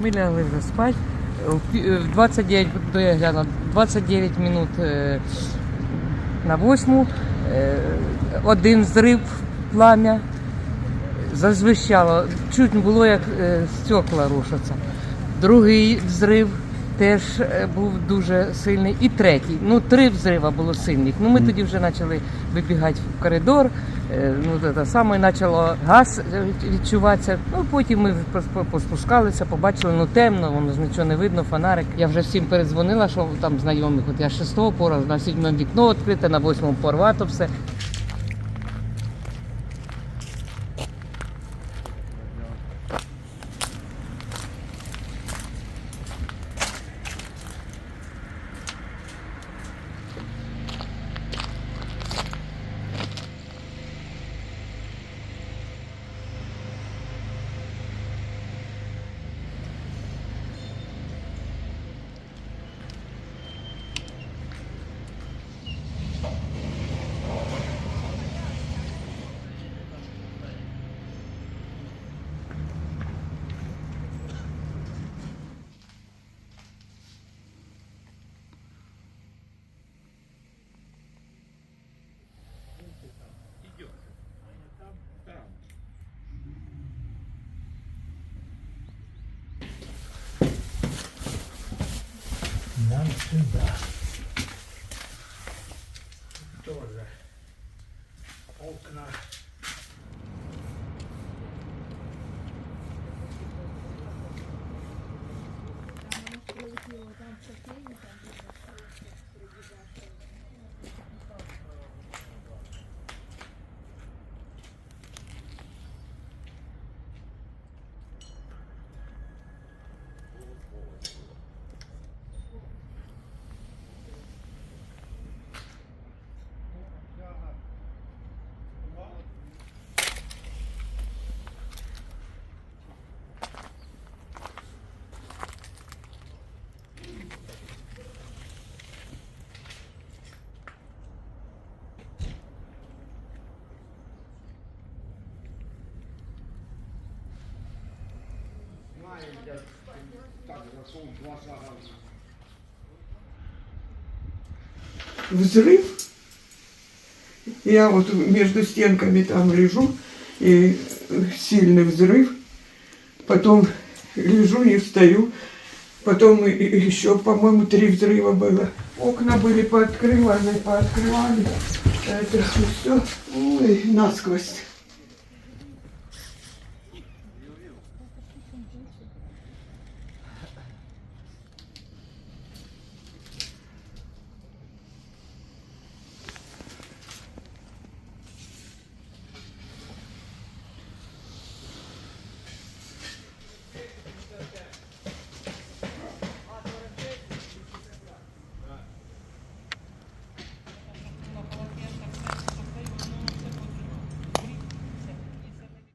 Ми лягли вже спати. Пі- в 29, то я гляну, 29 минут е, на 8, е, один зрив плам'я, зазвищало. Чуть було, як е, стекла рушаться. Другий взрив теж е, був дуже сильний. І третій. Ну, три взрива було сильних. Ну, ми тоді вже почали вибігати в коридор. е, Ну, те саме почало газ е, відчуватися. Ну, потім ми поспускалися, побачили, ну темно, воно ж нічого не видно, фонарик. Я вже всім передзвонила, що там знайомих. От я з шестого пора, на сьомому вікно відкрите, на восьмому порвато все. Нам сюда. Тоже. Окна. Взрыв. Я вот между стенками там лежу, и сильный взрыв. Потом лежу, не встаю. Потом еще, по-моему, три взрыва было. Окна были пооткрываны, пооткрывали. Это все, ой, насквозь.